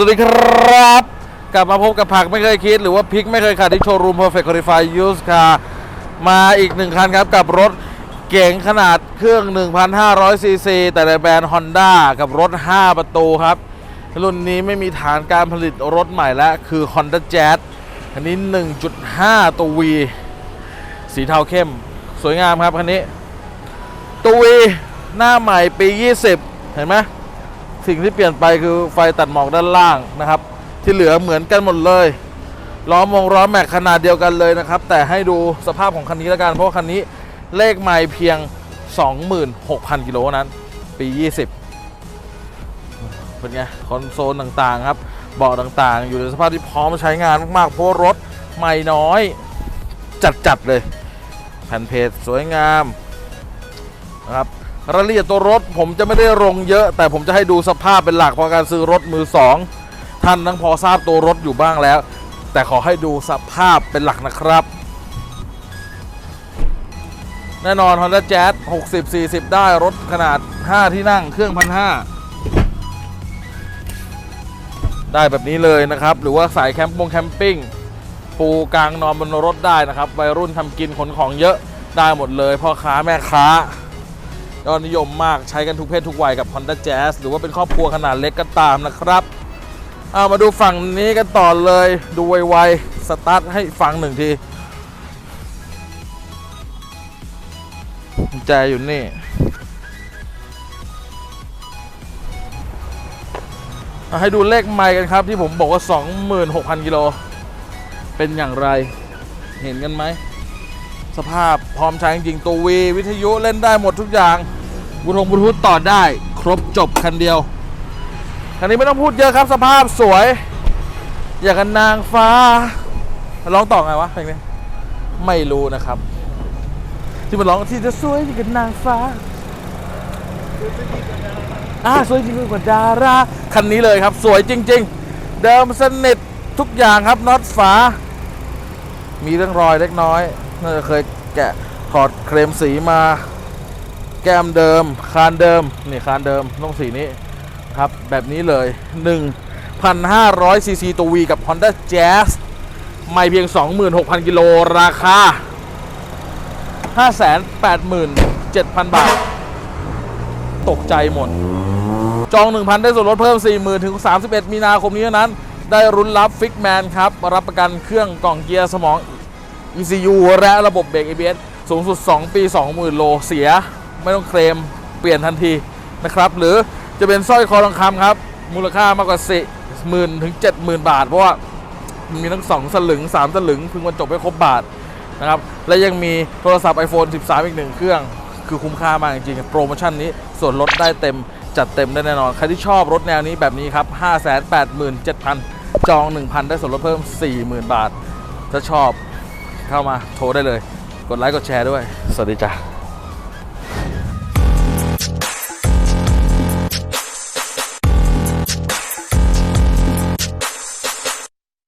สวัสดีครับ กลับมาพบกับผักไม่เคยคิด หรือว่าพริกไม่เคยขาดที่โชว์รูม Perfect Qualify Used Car มาอีกหนึ่งคันครับ กับรถเก๋งขนาดเครื่อง 1,500 ซีซี แต่ในแบรนด์ Honda กับรถ 5 ประตูครับ รุ่นนี้ไม่มีฐานการผลิตรถใหม่แล้ว คือ Honda Jazz คันนี้ 1.5 ตัว V สีเทาเข้ม สวยงามครับคันนี้ ตัว V หน้าใหม่ปี 20 เห็นไหม สิ่งที่เปลี่ยนไปคือไฟตัดหมอกด้านล่างนะครับ ที่เหลือเหมือนกันหมดเลยล้อมงล้อแม็กขนาดเดียวกันเลยนะครับ แต่ให้ดูสภาพของคันนี้แล้วกัน เพราะคันนี้เลขใหม่เพียง 26,000 กิโลนั้น ปี 20 เป็นไง คอนโซลต่างๆ ครับเบาะต่างๆ อยู่ในสภาพที่พร้อมใช้งานมากๆ เพราะรถใหม่น้อย จัด ๆ เลย แผ่นเพจสวยงามนะครับ รายละเอียดตัวรถผมจะไม่ได้ลงเยอะ แต่ผมจะให้ดูสภาพเป็นหลักเพราะการซื้อรถมือสองท่านทั้งพอทราบตัวรถอยู่บ้างแล้ว แต่ขอให้ดูสภาพเป็นหลักนะครับ แน่นอน Honda Jazz 60 40 ได้รถขนาด 5 ที่นั่งเครื่องพันห้าได้แบบนี้เลยนะครับ หรือว่าสายแคมป์ปงแคมปิ้งปูกลางนอนบนรถได้นะครับวัยรุ่นทำกินขนของเยอะได้หมดเลยพ่อค้าแม่ค้า ยอดนิยมมากใช้กันทุกเพศทุกวัยกับ Honda Jazz หรือว่าเป็นครอบครัวขนาดเล็กก็ตามนะครับเอามาดูฝั่งนี้กันต่อเลยดูไวๆสตาร์ทให้ฟังหนึ่งทีกุญแจอยู่นี่ให้ดูเลขไมล์กันครับที่ผมบอกว่า 26,000 กิโล เป็นอย่างไร เห็นกันไหม สภาพพร้อมใช้จริงตัววีวิทยุเล่นได้หมดทุกอย่างบูทงบลูทูธต่อได้ ครบจบคันเดียวคันนี้ไม่ต้องพูดเยอะครับสภาพสวย อย่างกันนางฟ้าร้องต่อไงวะเพลงนี้ไม่รู้นะครับ ที่มันร้องที่จะสวยอย่างกันนางฟ้าอ่าสวยจริงกว่าดาราคันนี้เลยครับ สวยจริง ๆ เดิมสนิททุกอย่างครับน็อตฝา มีเรื่องรอยเล็กน้อย น่าจะเคยแกะถอดเคลมสีมา แก้มเดิม คานเดิม นี่คานเดิมต้องสีนี้ครับแบบนี้เลย 1,500 ซีซีตัว V กับ Honda Jazz ไม่เพียง 26,000 กิโลราคา 587,000 บาท ตกใจหมด จอง 1,000 ได้ส่วนลดเพิ่ม 40,000 ถึง 31 มีนาคมนี้เท่านั้น ได้รุนรับฟิกแมนครับ รับประกันเครื่องกล่องเกียร์สมอง ECU และระบบเบรก ABS สูงสุด 2 ปี 20,000 โลเสีย ไม่ต้องเคลมเปลี่ยนทันทีนะครับ หรือจะเป็นสร้อยคอทองคำครับ มูลค่ามากกว่า4 0,000ถึง 70,000 บาท เพราะว่ามีทั้ง 2 สลึง 3 สลึง พึงบรรจบให้ครบบาทนะครับ และยังมีโทรศัพท์ iPhone 13 อีกหนึ่งเครื่อง คือคุ้มค่ามากจริงๆ โปรโมชั่นนี้ส่วนลดได้เต็มจัดเต็มได้แน่นอน ใครที่ชอบรถแนวนี้แบบนี้ครับ 587,000 จอง 1,000 ได้ส่วนลดเพิ่ม 40,000 บาท ถ้าชอบ เข้ามาโทรได้เลย กดไลค์กดแชร์ด้วย สวัสดีจ้า